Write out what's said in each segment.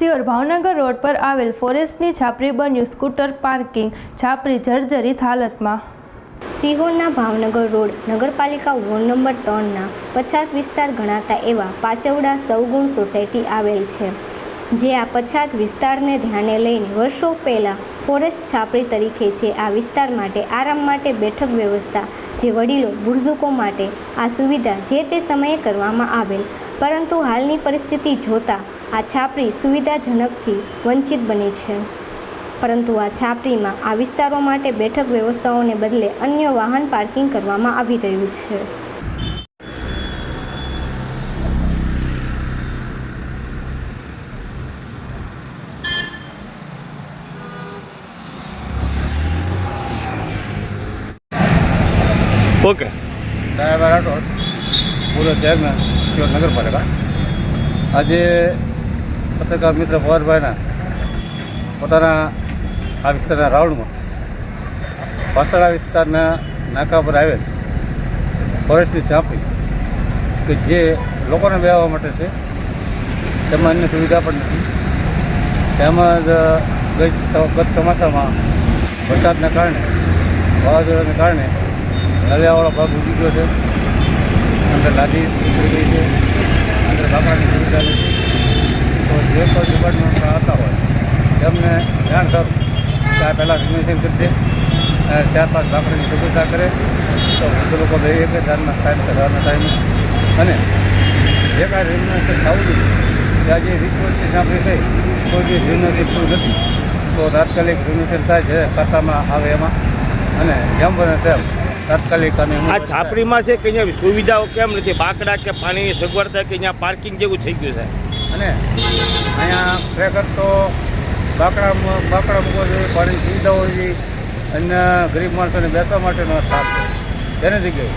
સિયોર Bhavnagar road પર આવેલ ફોરેસ્ટની છાપરી બન્યું સ્કૂટર પાર્કિંગ, છાપરી જર્જરિત હાલતમાં. સિહોરના ભાવનગર રોડ નગરપાલિકા વોર્ડ નંબર ત્રણના પછાત વિસ્તાર ગણાતા એવા પાચવડા સૌગુણ સોસાયટી આવેલ છે, જે આ પછાત વિસ્તારને ધ્યાને લઈને વર્ષો પહેલાં ફોરેસ્ટ છાપરી તરીકે છે આ વિસ્તાર માટે આરામ માટે બેઠક વ્યવસ્થા, જે વડીલો બુર્ઝુકો માટે આ સુવિધા જે તે સમયે કરવામાં આવેલ. પરંતુ હાલની પરિસ્થિતિ જોતાં આ છાપરી સુવિધાજનકથી વંચિત બની છે. પરંતુ આ છાપરીમાં આ વિસ્તારો માટે બેઠક વ્યવસ્થાઓને બદલે અન્ય વાહન પાર્કિંગ કરવામાં આવી રહ્યું છે. ઓકે. ડ્રાઈવર રાઠોડ પૂરો ચેરમેન નગરપાલિકા આજે પત્રકાર મિત્ર પવારભાઈના પોતાના આ વિસ્તારના રાઉન્ડમાં પાસળા વિસ્તારના નાકા પર આવેલ ફોરેસ્ટની ચાંપી કે જે લોકોને બેહવા માટે છે, તેમાં અન્ય સુવિધા પણ નથી. તેમજ ગત ચોમાસામાં વરસાદના કારણે, વાવાઝોડાને કારણે નલિયાવાળો ભાગ ઉગી ગયો છે. અંદર લાદી ઉતરી ગઈ છે. અંદર બાપાની સુવિધા નથી. જે કોઈ ડિપાર્ટમેન્ટમાં આવતા હોય, તેમને કરું કે આ પહેલાં રિનોવેશન કરશે અને ચાર પાંચ લાકડીની સુવિધા કરે. તો વૃદ્ધ લોકો બે એક ધારના ટાઈમ સવારના ટાઈમે અને જે કાંઈ રિનોવેશન થવું જોઈએ ત્યાં જે વર્ષની સાંભળી થઈ તો જે રિનોવેશન થયું નથી, તો તાત્કાલિક રિન્યુશન થાય છે ખાતામાં આવે એમાં. અને જેમ બને તેમ તાત્કાલિક અને આ છાપરીમાં છે કે સુવિધાઓ કેમ નથી? બાકડા કે પાણીની સગવડતા કે અહીંયા પાર્કિંગ જેવું થઈ ગયું છે? અને અહીંયા ખરેખર તો બાકડા બાકડા મૂકવા જોઈએ પાણીની સુવિધા હોવી જોઈએ અને ગરીબ માણસોને બેસવા માટેનો સ્થાન છે. જગ્યાએ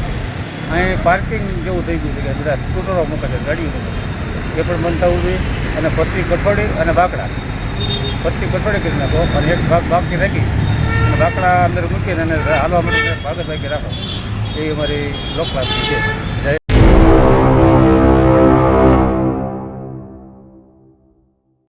અહીં પાર્કિંગ જેવું થઈ ગયું છે કે બધા સ્કૂટરો મૂકે છે, ગાડીઓ મૂકે એ પણ બંધ થવું જોઈએ અને પત્તી કઠોળી અને બાકડા. પત્તી કઠોળી કરી નાખો અને એક ભાગ બાકી રાખી અને બાકડા અંદર મૂકીને અને હાલવા માટે ભાગે ભાગે રાખો. એ અમારી લોકલાભ છે.